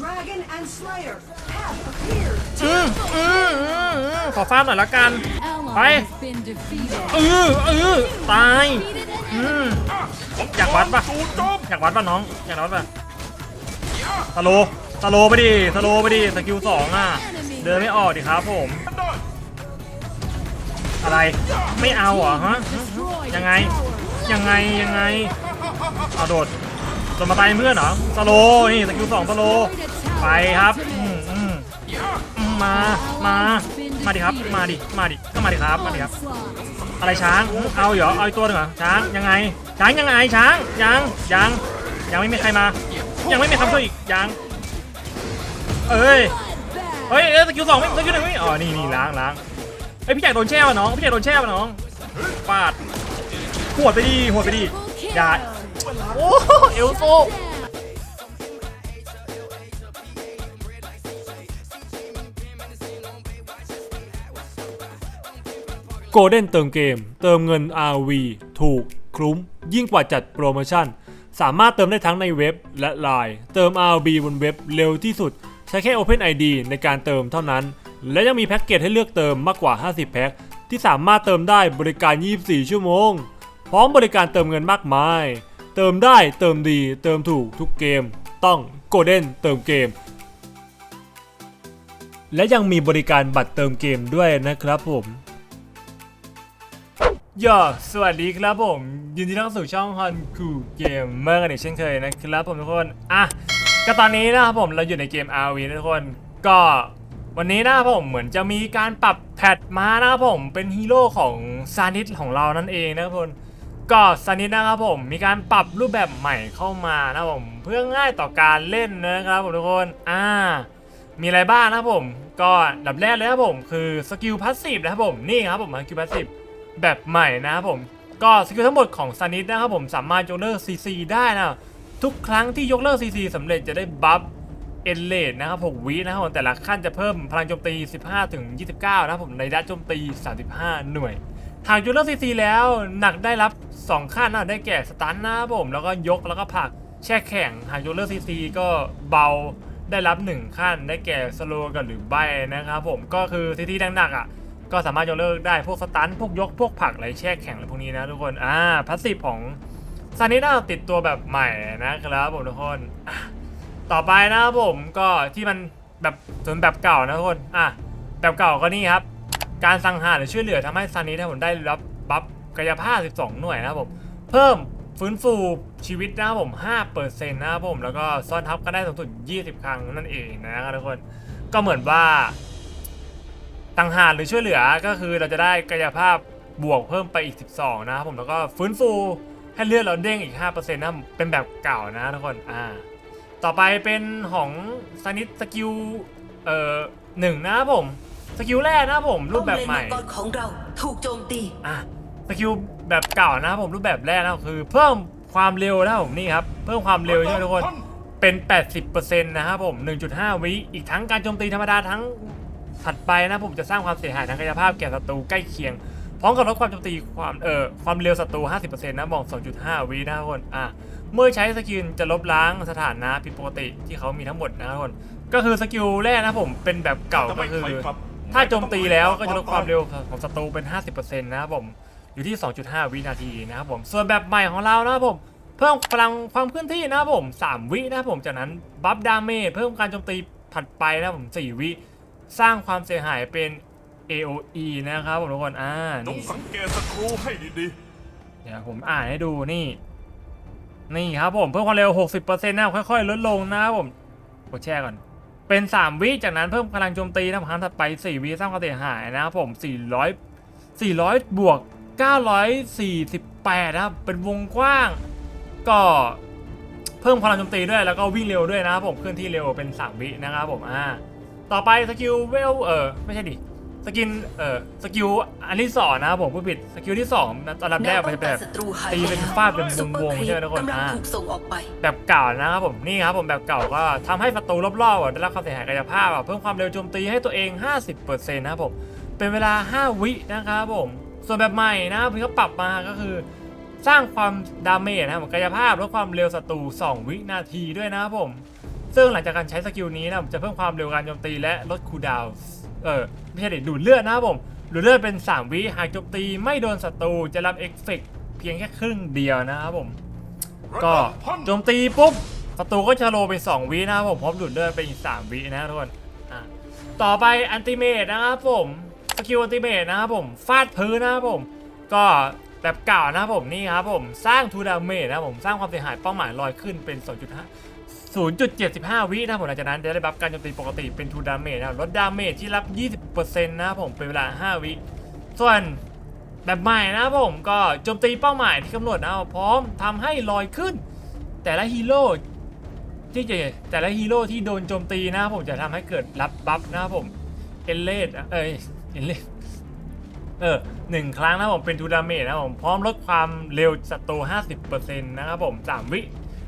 Dragon and Slayer have appeared. อืมอืมอืมอืมขอฟาดหน่อยละกัน Ally Bye. has been defeated. เออเออตายอืมอยากวัดปะอยากวัดปะน้อง อยากวัดปะสโลว์สโลว์ไปดิสโลว์ไปดิสกิลสองอะ เดินไม่ออกดิครับผม อะไร ไม่เอาเหรอฮะ Destroyed ยังไง a tower. ยังไง ยังไงเอาโดด โดดมาตายเพื่อนเหรอสโลนี่สกิลสองสโลไปครับมามามาดิครับ มาดิมาดิก็มาดิครับมาดิครับ อะไรช้างเอาเหรอเอาอีตัวหนึ่งเหรอช้างยังไง ช้างยังไงช้างยังยังยังไม่มีใครมา ยังไม่มีคำช่วยอีกยังเอ้ยเฮ้ยเอ้ยสกิลสองไม่สกิลหนึ่งไม่อ๋อนี่นี่ล้างล้างเฮ้ยพี่ใหญ่โดนแช่ว่ะน้องพี่ใหญ่โดนแช่ว่ะน้องปาดหวดไปดิหวดไปดิอย่า โอ้เอลโซโกลเด้นเติมเกม เติมเงิน RV ถูก คุ้ม ยิ่งกว่าจัดโปรโมชั่น สามารถเติมได้ทั้งในเว็บและไลน์เติม RV บนเว็บเร็วที่สุด ใช้แค่ OpenID ในการเติมเท่านั้น และยังมีแพ็กเกจให้เลือกเติมมากกว่า 50 แพ็คที่สามารถเติมได้บริการ 24 ชั่วโมง พร้อมบริการเติมเงินมากมาย เติมได้เติมดีเติมถูกทุกเกม ต้อง Golden เติมเกม และยังมีบริการบัตรเติมเกมด้วยนะครับผมยอสวัสดีครับผมยินดีต้อนรับสู่ช่องฮอนคูเกมเมอร์กันอีกเช่นเคยนะครับผมทุกคนอะก็ตอนนี้นะครับผมเราอยู่ในเกม RV นะทุกคนก็วันนี้นะครับผมเหมือนจะมีการปรับแพทมานะครับผมเป็นฮีโร่ของซานิสของเรานั่นเองนะครับผม ก็ซานิสนะครับผมมีการปรับรูปแบบใหม่เข้ามานะครับผมเพื่อง่ายต่อการเล่นนะครับผมทุกคนอ่ามีอะไรบ้างนะครับผม ก็ดับแรกเลยครับผมคือสกิลพาสซีฟนะครับผมนี่ครับผมสกิลพาสซีฟแบบใหม่นะครับผมก็สกิลทั้งหมดของซานิสนะครับผมสามารถยกเลิก CC ได้นะทุกครั้งที่ยกเลิก CC สำเร็จจะได้บัฟเอเลดนะครับ6วินะครับผมแต่ละขั้นจะเพิ่มพลังโจมตี 15 ถึง 29 นะครับผมในด้านโจมตี 35 หน่วย หากยกเลิก CC แล้วหนักได้รับ 2ขั้นนะได้แก่สตันนะครับผมแล้วก็ยกแล้วก็ผักแช่แข็งหากยกเลิก CC ก็เบาได้รับ 1 ขั้นได้แก่สโลกับหรือใบนะครับผมก็คือทีที่หนักๆอะก็สามารถยกเลิกได้พวกสตันพวกยกพวกผักอะไรแช่แข็งอะไรพวกนี้นะทุกคนอ่าพาสซีฟของซานิน่าติดตัวแบบใหม่นะครับผมทุกคนต่อไปนะครับผมก็ที่มันแบบส่วนแบบเก่านะทุกคนอะแบบเก่าก็นี่ครับ การสังหารหรือช่วยเหลือทำให้ซานินะผมได้รับบัฟกายภาพ 12 หน่วยนะครับผม เพิ่มฟื้นฟูชีวิตนะครับผม5%นะครับผม แล้วก็ซ่อนทับก็ได้สูงสุด 20 ครั้งนั่นเองนะครับทุกคน ก็เหมือนว่าตังหารหรือช่วยเหลือก็คือเราจะได้กายภาพบวกเพิ่มไปอีก 12 นะครับผม แล้วก็ฟื้นฟูให้เลือดเราเด้งอีก 5%นะเป็นแบบเก่านะทุกคน อ่า ต่อไปเป็นของซานิสสกิลเอ่อหนึ่งนะครับผม สกิลแรกนะครับผมรูปแบบใหม่ป้อมเลนมังกรของเราถูกโจมตีอะสกิลแบบเก่านะครับผมรูปแบบแรกนะครับคือ เพิ่มความเร็วนะครับผมนี่ครับเพิ่มความเร็วใช่ไหมทุกคนเป็น 80%นะครับผม 1.5 วิอีกทั้งการโจมตีธรรมดาทั้งถัดไปนะผมจะสร้างความเสียหายทางกายภาพแก่ศัตรูใกล้เคียงพร้อมกับลดความโจมตีความเอ่อความเร็วศัตรู 50%นะบอก 2.5 วินะครับทุกคนอะเมื่อใช้สกิลจะลบล้างสถานะผิดปกติที่เขามีทั้งหมดนะครับทุกคนก็คือสกิลแรกนะครับผมเป็นแบบเก่าก็คือ ถ้าโจมตีแล้วก็จะลดความเร็วของศัตรูเป็น 50%นะครับผม อยู่ที่ 2.5 วินาทีนะครับผม ส่วนแบบใหม่ของเรานะครับผม เพิ่มพลังความเคลื่อนที่นะครับผม 3 วินะครับผม จากนั้นบัฟดาเมจเพิ่มการโจมตีผัดไปนะครับผม 4 วิ สร้างความเสียหายเป็น AOE นะครับผมทุกคน อ่าจงนี่สังเกตศัตรูให้ดีเดี๋ยวผมอ่านให้ดูนี่ นี่ครับผม เพิ่มความเร็ว 60%นะค่อยๆ ลดลงนะครับผม กดแช่ก่อน เป็น 3 วิจากนั้นเพิ่มพลังโจมตีนะครับครั้งถัดไป 4 วิสร้างความเสียหายนะครับผม 400 400 บวก 948 นะครับ เป็นวงกว้าง ก็เพิ่มพลังโจมตีด้วยแล้วก็วิ่งเร็วด้วยนะครับผมเคลื่อนที่เร็วเป็น 3 วินะครับผมอ่าต่อไปสกิลเวลเออไม่ใช่ดิ สกินเออสกิลอันที่สองนะครับผมผู้ผิดสกิลที่สองตอนรับแรกมันจะแบบศัตรูหายตีเป็นฟาดเป็นวงๆใช่ไหมทุกคนกำลังอ่าถูกส่งออกไปแบบเก่านะครับผมนี่ครับผมแบบเก่าก็ทำให้ศัตรูรอบๆอะได้รับความเสียหายกายภาพอะเพิ่มความเร็วโจมตีให้ตัวเอง 50%นะครับผมเป็นเวลา 5 วินะครับผมส่วนแบบใหม่นะครับที่เขาปรับมาก็คือ สร้างความดาเมจนะครับผมกายภาพลดความเร็วศัตรู2 วินาทีด้วยนะครับผมซึ่งหลังจากการใช้สกิลนี้นะจะเพิ่มความเร็วการโจมตีและลดคูลดาวน์ เออไม่ใช่เดดดูดเลือดนะครับผมดูดเลือดเป็น 3 วิหากโจมตีไม่โดนศัตรูจะรับเอฟเฟกเพียงแค่ครึ่งเดียวนะครับผม ก็โจมตีปุ๊บศัตรูก็จะโลเป็น 2 วินะครับผมพร้อมดูดเลือดเป็นอีก3วินะทุกคนต่อไปอันติเมตนะครับผมสกิลอันติเมตนะครับผมฟาดพื้นนะครับผม ก็แบบเก่านะครับผมนี่ครับผมสร้างทูดาเมจนะครับผมสร้างความเสียหายเป้าหมายลอยขึ้นเป็น 2.5 0.75 วินะครับผมหลังจากนั้นจะได้รับการโจมตีปกติเป็นทูดาเมจนะครับลดดาเมจที่รับ 20%นะครับผมเป็นเวลา 5 วิ ส่วนแบบใหม่นะครับผมก็โจมตีเป้าหมายที่กำหนดนะครับพร้อมทำให้ลอยขึ้น แต่ละฮีโร่ที่จะแต่ละฮีโร่ที่โดนโจมตีนะครับผมจะทำให้เกิดรับบัฟนะครับผมเอเลดเอ้ยเอเลดเออหนึ่งครั้งนะผมเป็นทูดาเมจนะผมพร้อมลดความเร็วศัตรู50%นะครับผม 3 วิ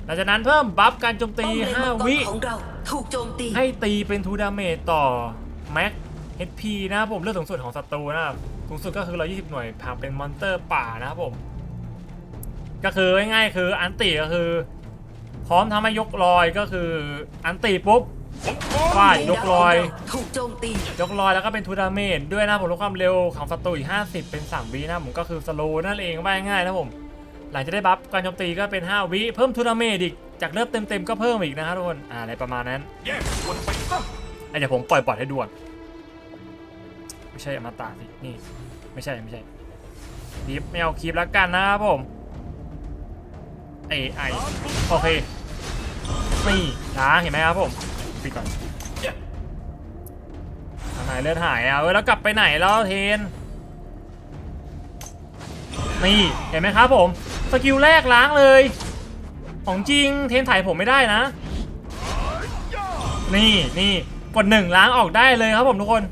หลังจากนั้นเพิ่มบัฟการโจมตีป้อมเลนมังก5รวิของเราถูกโจมตีให้ตีเป็นทูดาเมจต่อแม็ก HP นะครับผมเลือดสูงสุดของศัตรูนะครับสูงสุดก็คือ 120 หน่วยผากเป็นมอนเตอร์ป่านะครับผม ก็คือง่ายๆคืออันติก็คือ พร้อมทำให้ยกลอยก็คืออันติปุ๊บฟาดยกลอยถูกโจมตียกลอยแล้วก็เป็นทูดาเมจด้วยนะผมลดความเร็วของศัตรูอีก 50 เป็น 3 วินะผมก็คือสโลนั่นเองว่าง่ายๆนะผม หลังจากได้บัฟการโจมตีก็เป็น 5 วิเพิ่มทูดาเมจอีกจากเลือดเต็มๆก็เพิ่มอีกนะครับทุกคนอะไรประมาณนั้นไอ้เดี๋ยวผมปล่อยปอดให้ด่วน ไม่ใช่อมตะสินี่ ไม่ใช่ไม่ใช่คลิปไม่เอาคลิปแล้วกันนะครับผมไอไอโอเคนี่ล้างเห็นไหมครับผมปิดก่อนทางไหนเลือดหายอะเออแล้วกลับไปไหนแล้วเทนนี่เห็นไหมครับผม สกิลแรกล้างเลย ของจริงเทนถ่ายผมไม่ได้นะ นี่นี่กดหนึ่งล้างออกได้เลยครับผมทุกคน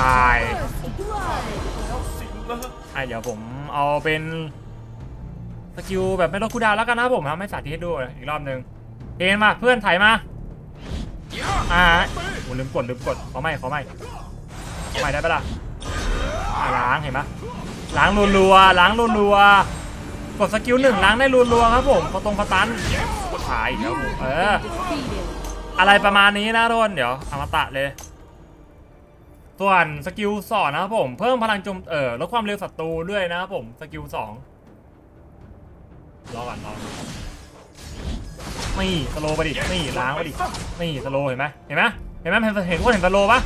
ตายสิงแล้วไอะเดี๋ยวผมเอาเป็นสกิลแบบไม่ลดคูดาวแล้วกันนะผมครับผมทำให้สาธิตให้ดูอีกรอบหนึ่งเอ็นมาเพื่อนถ่ายมาอ่าโหลืมกดลืมกดขอไม่ขอไม่ขอไม่ได้ปะล่ะอะล้างเห็นปะล้างรัวๆล้างรัวๆ กดสกิลหนึ่งล้างได้รัวๆครับผมพอตรงพอตันถ่ายอีกแล้วผมเออ Defeated. อะไรประมาณนี้นะทุกคนเดี๋ยวอมตะเลยส่วนสกิลสองนะครับผมเพิ่มพลังโจมเออลดความเร็วศัตรูด้วยนะครับผมสกิลสองรอก่อนรอก่อนนี่สโลว์ไปดินี่ล้างไปดินี่สโลว์เห็นไหมเห็นไหมเห็นไหมเห็นเห็นว่าเห็นสโลว์ปะ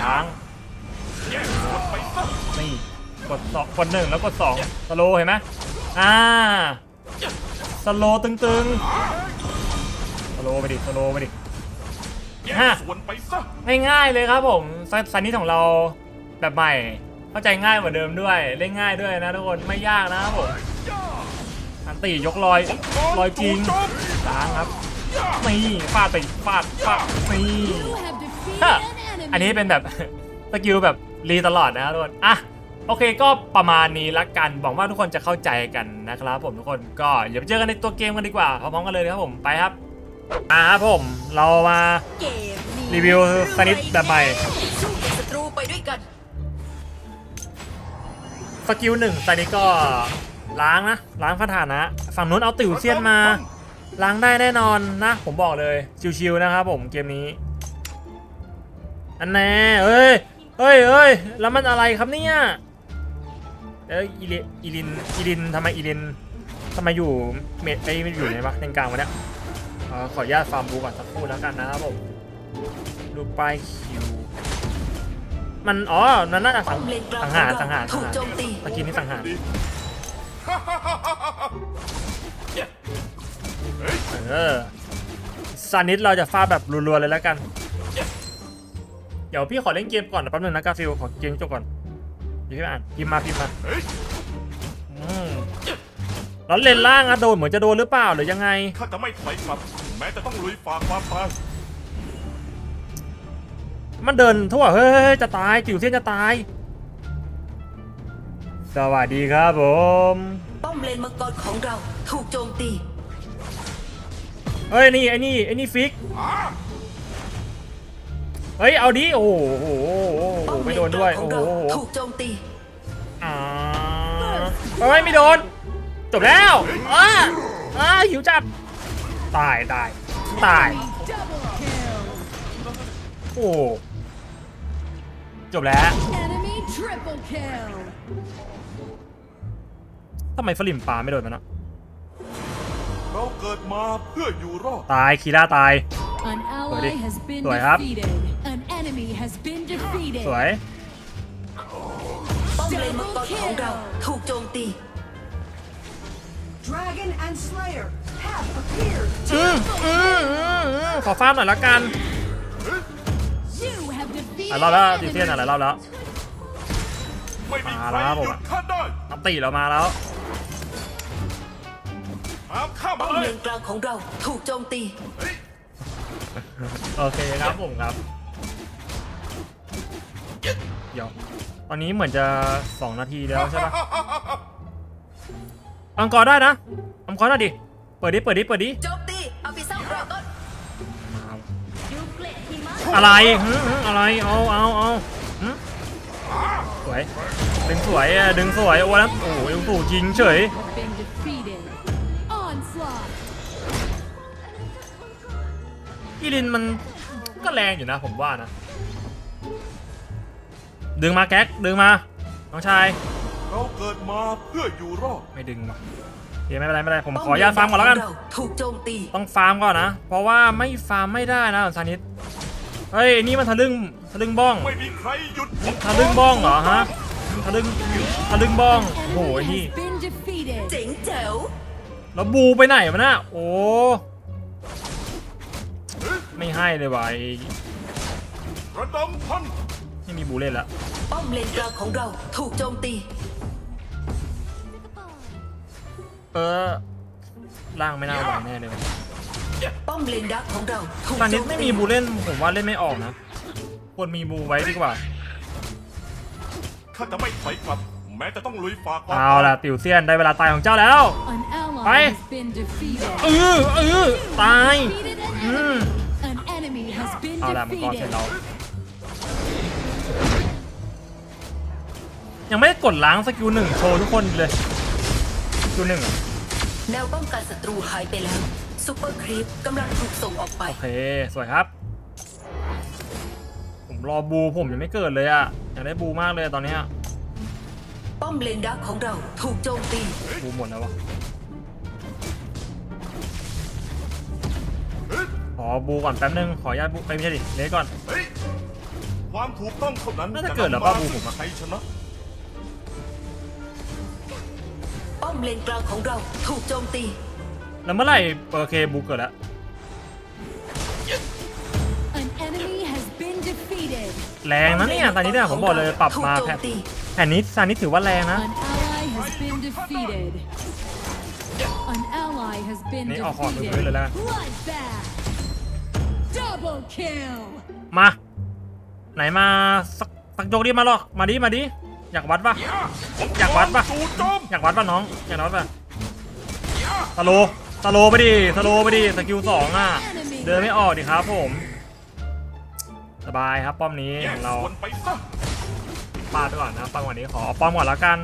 ล้างแยกส่วนไปซะนี่กดสองกดหนึ่งแล้วกดสองสโลว์เห็นไหม อ่าสโลว์ตึงๆสโลว์ไปดิสโลว์ไปดิแยกฮะส่วนไปซะง่ายๆเลยครับผมซัซันนี่ของเราแบบใหม่ เข้าใจง่ายกว่าเดิมด้วย เล่นง่ายด้วยนะทุกคนไม่ยากนะครับผมอันตียกลอยลอยจริงล้างครับนี่ฟาดไปฟาดฟาดนี่ You have defeated ฮะ an enemy. อันนี้เป็นแบบสกิลแบบรีตลอดนะครับทุกคนอะ โอเคก็ประมาณนี้ละกันหวังว่าทุกคนจะเข้าใจกันนะครับผมทุกคนก็อย่าไปเจอกันในตัวเกมกันดีกว่าพร้อมๆกันเลยนะครับผมไปครับอ่าครับผมเรามาเกมนี้รีวิวสนิทแบบใหม่สู้กับศัตรูไปด้วยกันสกิลหนึ่งตอนนี้ก็ล้างนะล้างสถานะ ฝั่งนู้นเอาติวเซียนมา ล้างได้แน่นอนนะ ผมบอกเลยชิวๆนะครับผมเกมนี้ อันแน่เอ้ยเอ้ยเอ้ยแล้วมันอะไรครับเนี่ย เอ้ยอีลิอีลินอีลินทำไมอีลินทำไมอยู่เมดไอไม่อยู่ไหนวะเลนกลางวะเนี่ยอ่อขออนุญาตฟาร์มบูก่อนสักครู่แล้วกันนะครับผมดูป้ายคิวมันอ๋อนั่นน่าจะสังสังหารสังหารสังหารตะกี้นี่สังหารเออซานิสเราจะฟาดแบบรัวๆเลยแล้วกัน เดี๋ยวพี่ขอเล่นเกมก่อนแป๊บนึงนะกาฟิลขอเกมจบก่อน เดี๋ยวพี่อ่านพิมพ์มาพิมพ์มาเฮ้ยอืมแล้วเลนล่างอะโดนเหมือนจะโดนหรือเปล่าหรือยังไงข้าจะไม่ถอยกลับ แม้จะต้องลุยฝ่าความตายมันเดินทั่วเฮ้ยจะตายจิ๋วเส้นจะตาย สวัสดีครับผมป้อมเลนมังกรของเราถูกโจมตีเฮ้ยนี่ไอ้นี่ไอ้นี่ฟิก เฮ้ย เอาดิ โอ้โหโอ้โหโอ้โหป้อมเลไม่นโดนกด้วยลางขอโอ้งโหเราโอ้โหถูกโจมตีอ่าเฮ้ยไม่โดน จบแล้วอ้าอ้าหิวจัด ตายตายตายโ Double kill. โอ้ จบแล้ว Enemy triple kill. ทำไมฟลิมปาไม่โดนมันนะเราเกิดมาเพื่ออยู่รอด ตายคีร่าตาย An ally Ready? has been Rồi hấp. defeated. An enemy has been defeated. สวย ป้อมเลนมังกรของเราถูกโจมตี Dragon and Slayer have appeared. อืมอืมอืมอืมขอฟาร์มหน่อยละกัน You have defeated หลายรอบแล้ว an ดีเซียน enemy. หลายรอบแล้ว ไม่มีมาใครแล้วครับหผม ยุดข้าได้อัปติเรามาแล้ว หามข้ามาป้อมเลเลยนกลางของเราถูกโจมตีเฮ้ยโอเคครับผมครับ เดี๋ยว ตอนนี้เหมือนจะ 2 นาทีแล้วใช่ปะอังกอร์ได้นะอังกอร์ได้ดิ เปิดดิ เปิดดิ เปิดดิ โจมตีเอาไปสร้างรอต้นอะไรหึหึอะไร เอาเอาเอาหึสวย ดึงสวยอะดึงสวย โอ้แล้วโอ้ยสูยิงเฉย Have been defeated. Onslaught. อีลินมันก็แรงอยู่นะผมว่านะ ดึงมาแก๊กดึงมา น้องชาย เราเกิดมาเพื่ออยู่รอดไม่ดึงว่ะเดี๋ยวไม่เป็นไรไม่เป็นไรผมขออนุญาตฟาร์มก่อนแล้วกันป้มเลขงเราถูกโจมตีต้องฟาร์มก่อนนะ เพราะว่าไม่ฟาร์มไม่ได้นะซานิดเฮ้ยไอ้นี่มันทะลึ่งทะลึ่งบ้อง ไม่มีใครหยุดผมทะลึ่งบ้องเหรอฮะทะลึ่งทะลึ่งบ้อง An โอ้โห enemy นี่ has been defeated. เจ๋งแจ๋วแล้วบูไปไหนวะน่ะโอ้ไม่ให้เลยว่ะไอ้ระดมพัน ไม่มีบูเล่นละป้อมเลนกลางของเราถูกโจมตี เออล่างไม่น่าไหวแน่เลยว่ะป้อมเลนดักของเราถูกตอนโจนี้มไม่ตีมีบูเล่นผมว่าเล่นไม่ออกนะ ควรมีบูไว้ดีกว่า ข้าจะไม่ถอยกลับ แม้จะต้องลุยฝ่าความเอาล่ะติวเซียนได้เวลาตายของเจ้าแล้ว An ally Bye. has been defeated. เออเออตาย Defeated an อืม enemy. An enemy has been เอาล่ะมังกรเสร็จ defeated. เรา ยังไม่ได้กดล้างสกิลหนึ่งโชว์ทุกคนเลยสกิลหนึ่งอะแนวป้องกันศัตรูหายไปแล้วซูเปอร์ครีปกำลังถูกส่งออกไป โอเค สวยครับ ผมรอบูผมยังไม่เกิดเลยอะอยากได้บูมากเลยตอนเนี้ยป้อมเลนดักของเราถูกโจมตี บูหมดแล้ววะขอบูก่อนแป๊บนึง ขออนุญาตบูไปไม่ใช่ดิเลสก่อน เฮ้ยความถูกต้องเท่านั้นน่าจะเกิดเหรอป้าบูผมอะ ใครชนะ มเลนกลางของเราถูกโจมตี แล้วเมื่อไหร่โอเคบูเกิดแล้ว An enemy has been defeated. แรงนะเนี่ยตอนนี้เนี่ยผมบอกเลยปรับมาถูกโจแผ่มนตีแผ่นนี้ซานิสถือว่าแรงนะ An ally has been defeated. An ally has been นี่เอาของมือพื้น defeated. เลยแล้วกัน Bloodbath. Double kill. มา ไหนมาสักสักโยกดิมาหรอกมาดิมาดิ อยากวัดปะอยากวัดปะจู่โจมอยากวัดปะน้องอยากวัดปะสโลว์สโลว์ไปดิสโลว์ไปดิสกิลสองอะ เดินไม่ออกดิครับผม สบายครับป้อมนี้แยขกองเราส่วนไปซะปาดไปก่อนนะป้อมก่อนนี้ขอเอาป้อมก่อนแล้วกัน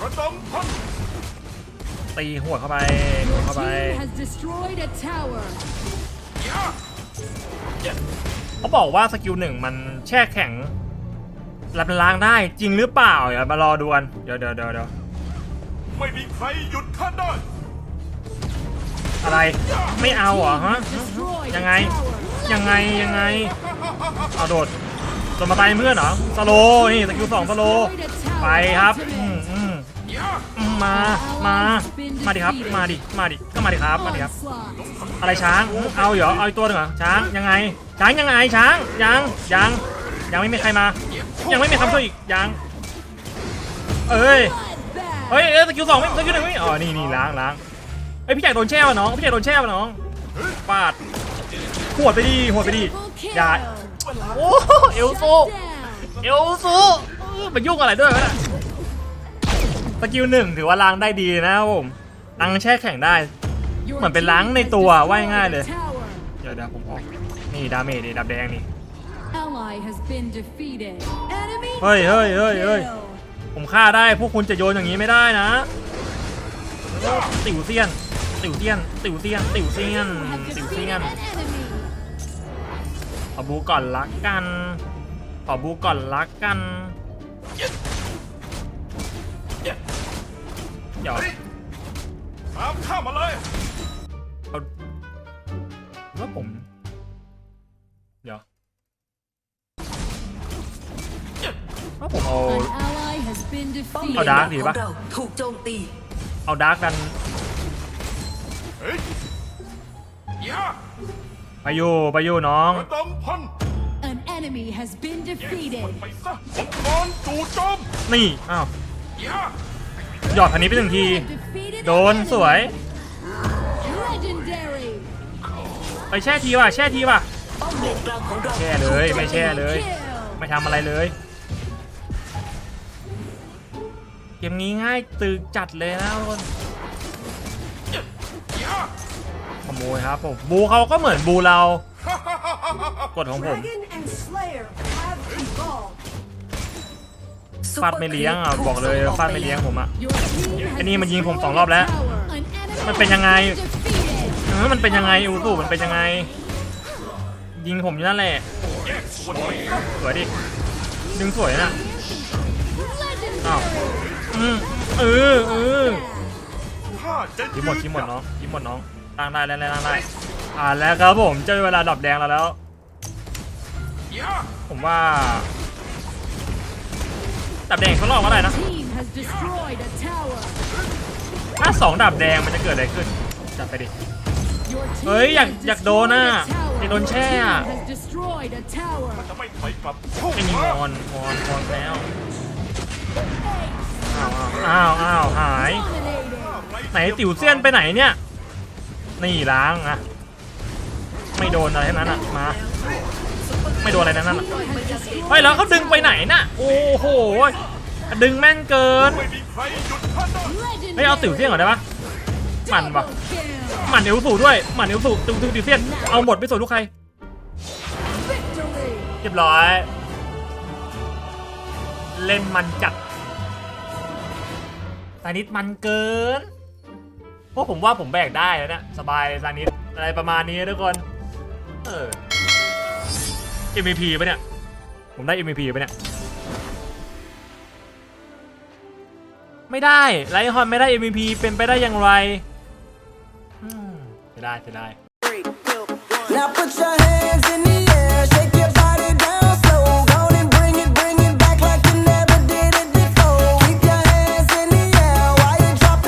ระดมพันตีหัวเข้าไปหัว Your เข้าไป team has destroyed a tower. เขาบอกว่าสกิลหนึ่งมันแช่แข็ง รับล้างได้จริงหรือเปล่าเดี๋ยวมารอดูกันเดี๋ยวเดี๋ยวเดี๋ยวเดี๋ยวไม่มีใครหยุดข้าได้อะไรไม่เอาเหรอฮะ Destroyed ยัง a ไง tower. ยังไงยังไงเอาโดดโดดมาตายเพื่อนเหรอสโลว์นี่สกิลสองสโลว์ไปครับอืมอืมอืมมามามาดิครับมาดิมาดิก็มาดิครับมาดิครับ Onslaught. อะไรช้างอืมเอาเหรอเอาอีกตัวหนึ่งเหรอช้างยังไงช้างยังไงช้างยังยัง ยังไม่มีใครมา ยังไม่มีคำช่วยอีกยังเอ้ย Bloodbath. เฮ้ยเอ้ยสกิลสองไม่สกิลหนึ่งไม่อ๋อนี่นี่ล้างล้างเอ้ยพี่ใหญ่โดนแช่วะน้องพี่ใหญ่โดนแช่วะน้องปาดหวดไปดิหวดไปดิ Triple kill. อย่าโอ้เอลโซ Shut down. เอลซูไปยุ่งอะไรด้วยวะเนี่ยสกิลหนึ่งถือว่าล้างได้ดีนะครับผมล้างแช่แข็งได้ Your เหมือนเป็น team ล้างใน has ตัว destroyed ว่าง่ายๆเลย a tower. เดี๋ยวเดี๋ยวผมออกนี่ดาเมจดิดับแดงนี่ Ally has been defeated. Enemy เฮ้ยเฮ้ยเฮ้ยเฮ้ย kill. ผมฆ่าได้พวกคุณจะโยนอย่างนี้ไม่ได้นะติวเซียน ติ๋วเซียน ติ๋วเซียน ติ๋วเซียน You have ติ๋วเซี defeated ยน an enemy. ขอบูก่อนละกัน ขอบูก่อนละกัน เล defeated. เอานดาดัร์กกดีขปะองเราถูกโจมตี เอาดาร์กกันเฮ้ยยาไปอยู่ไปอยู่น้องกระดมพัน An enemy has been แยก defeated. มันไปซะมังกรจู่โจมนี่อ้าวยาหยอดพันนี้ไปหนึ่งที You have defeated โด an น enemy. สวย Legendary. ไปแช่ทีว่ะแช่ทีว่ะ ป้อมเลนกลางของเราแช่เลยไม่แช่เลย Kill. ไม่ทำอะไรเลย เกมนี้ง่ายตึกจัดเลยนะทุกคนยาขโมยครับผมบูเขาก็เหมือนบูเรา กดของผม Dragon and Slayer have evolved. ซุปฟาเปดอร์ไม่เลี้ยงคอะปถูบอกเลยส่งฟาดไม่เลี้ยงผมอะ Your team has ไอ้นี่มันยิงผมสอง destroyed รอบแล้ว a tower. An enemy มันเป็นยังไง has been defeated. เออมันเป็นยังไงอูสูมันเป็นยังไง ยิงผมอยู่นั่นแหละแยกส่วนไปสวยดิดึงสวยน่ะอ้าว Legendary. อืมเออเออข้าจะยิ้มหมดยิ้มหมดน้องยิ้มหมดน้องตั้งได้แล้วตั้งได้อ่าแล้วครับผมเจอเวลาดรอปแดงแล้วแล้วยาผมว่าดาบแดงเขาลอกว่าอะไรนะ Team has destroyed a tower. ถ้าสองดาบแดงมันจะเกิดอะไรขึ้นจัดไปดิ Your team เฮ้ยอยาก has อยากโดน destroyed น่ะ a tower. อยากโดนแช่ Your อะ team has destroyed a tower. จะไม่ถอยกลับเข้าไอ้นี่มามอนมอนมอนแล้ว อ้าวอ้าวหาย ไหนติ๋วเซียนไปไหนเนี่ย นี่ล้างอะไม่โดนอะไรนั้นอะมา ไม่โดนอะไรนั้นอะเฮ้ยแล้วเขาดึงไปไหนน่ะ โอ้โห ดึงแม่นเกินไม่เอาติ๋วเซียนก่อนได้ปะหมันปะหมันเอวสูด้วยหมันเอวสูติ๋วติ๋วเซียน เอาหมดไม่สนลูกใคร เรียบร้อย เล่นมันจัด ซานิดมันเกินพราะผมว่าผมแบกได้แล้วเนี่ยสบายซานิดอะไรประมาณนี้ทุกคนเออ MVP ปะเนี่ย ผมได้ MVP ปะเนี่ย ไม่ได้ไลท์ฮอนไม่ได้ MVP เป็นไปได้อย่างไรอืมไม่ได้ไม่ได้ Now put your hands in the